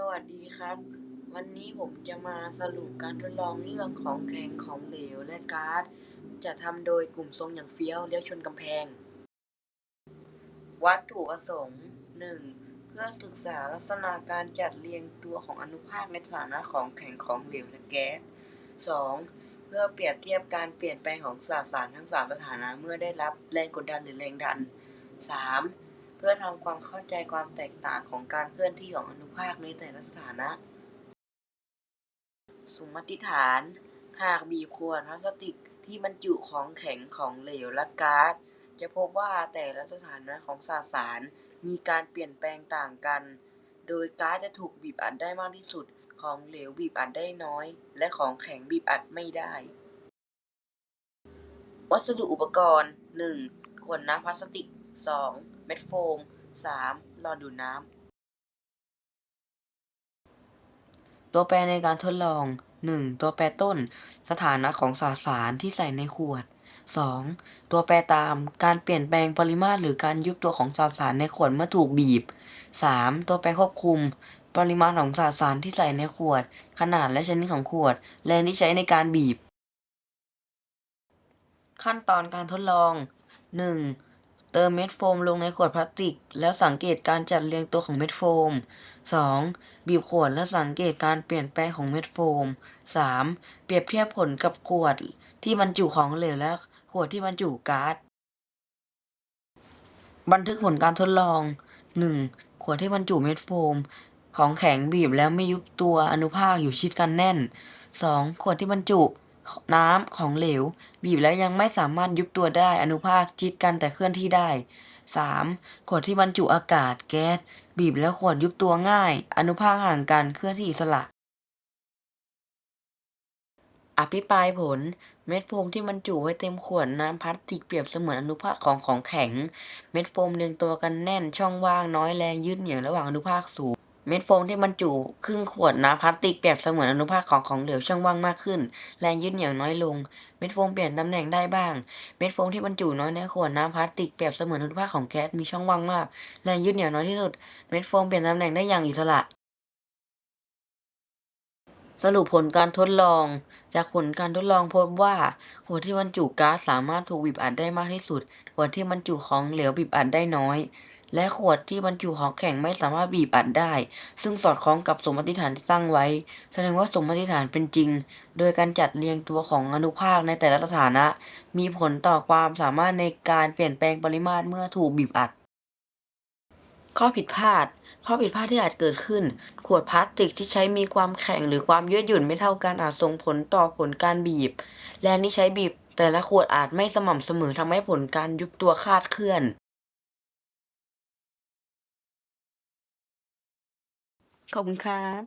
สวัสดีครับ วันนี้ผมจะมาสรุปการทดลองเรื่องของแข็งของเหลวและก๊าซจะทำโดยกลุ่มทรงอย่างเฟี้ยวเลี้ยวชนกำแพง วัตถุประสงค์ 1. เพื่อศึกษาลักษณะการจัดเรียงตัวของอนุภาคในฐานะของแข็งของเหลวและแก๊ส 2. เพื่อเปรียบเทียบการเปลี่ยนแปลงของสสารทั้งสามสถานะเมื่อได้รับแรงกดดันหรือแรงดัน 3. เพื่อทำความเข้าใจความแตกต่างของการเคลื่อนที่ของอนุภาคในแต่ละสถานะ สมมติฐาน หากบีบขวดพลาสติกที่บรรจุของแข็งของเหลวและก๊าซจะพบว่าแต่ละสถานะของสสารมีการเปลี่ยนแปลงต่างกัน โดยก๊าซจะถูกบีบอัดได้มากที่สุด ของเหลวบีบอัดได้น้อย และของแข็งบีบอัดไม่ได้ วัสดุอุปกรณ์ 1. ขวดน้ำพลาสติก 2. เม็ดโฟม 3. หลอดดูดน้ำตัวแปรในการทดลอง 1. ตัวแปรต้น สถานะของสสารที่ใส่ในขวด 2. ตัวแปรตามการเปลี่ยนแปลงปริมาตรหรือการยุบตัวของสสารในขวดเมื่อถูกบีบ 3. ตัวแปรควบคุม ปริมาณของสสารที่ใส่ในขวด ขนาดและชนิดของขวด แรงที่ใช้ในการบีบ ขั้นตอนการทดลอง 1. เติมเม็ดโฟมลงในขวดพลาสติก แล้วสังเกตการจัดเรียงตัวของเม็ดโฟม 2. บีบขวดและสังเกตการเปลี่ยนแปลงของเม็ดโฟม 3. เปรียบเทียบผลกับขวดที่บรรจุของเหลวและขวดที่บรรจุก๊าซ บันทึกผลการทดลอง 1. ขวดที่บรรจุเม็ดโฟม ของแข็งบีบแล้วไม่ยุบตัวอนุภาคอยู่ชิดกันแน่น 2. ขวดที่บรรจุ น้ำของเหลว บีบแล้วยังไม่สามารถยุบตัวได้อนุภาคชิดกันแต่เคลื่อนที่ได้ 3. ขวดที่บรรจุอากาศแก๊สบีบแล้วขวดยุบตัวง่าย อนุภาคห่างกันเคลื่อนที่อิสระ อภิปรายผล เม็ดโฟมที่บรรจุไว้เต็มขวดน้ำพลาสติกเปรียบเสมือนอนุภาคของของแข็ง เม็ดโฟมเรียงตัวกันแน่นช่องว่างน้อยแรงยืดเหนี่ยวระหว่างอนุภาคสูง เม็ดโฟมที่บรรจุครึ่งขวดน้ำพลาสติกเปรียบเสมือนอนุภาคของของเหลวช่องว่างมากขึ้น แรงยืดเหนี่ยวน้อยลง เม็ดโฟมเปลี่ยนตำแหน่งได้บ้าง เม็ดโฟมที่บรรจุน้อยในขวดน้ำพลาสติกเปรียบเสมือนอนุภาคของแก๊สมีช่องว่างมาก แรงยืดเหนี่ยวน้อยที่สุด เม็ดโฟมเปลี่ยนตำแหน่งได้อย่างอิสระ สรุปผลการทดลอง จากผลการทดลองพบว่า ขวดที่บรรจุก๊าซสามารถถูกบีบอัดได้มากที่สุด ขวดที่บรรจุของเหลวบีบอัดได้น้อย และขวดที่บรรจุของแข็งไม่สามารถบีบอัดได้ ซึ่งสอดคล้องกับสมมติฐานที่ตั้งไว้ แสดงว่าสมมติฐานเป็นจริง โดยการจัดเรียงตัวของอนุภาคในแต่ละสถานะ มีผลต่อความสามารถในการเปลี่ยนแปลงปริมาตรเมื่อถูกบีบอัด ข้อผิดพลาด ข้อผิดพลาดที่อาจเกิดขึ้น ขวดพลาสติกที่ใช้มีความแข็งหรือความยืดหยุ่นไม่เท่ากันอาจส่งผลต่อผลการบีบ แรงที่ใช้บีบ แต่ละขวดอาจไม่สม่ำเสมอทำให้ผลการยุบตัวคลาดเคลื่อน Không khác.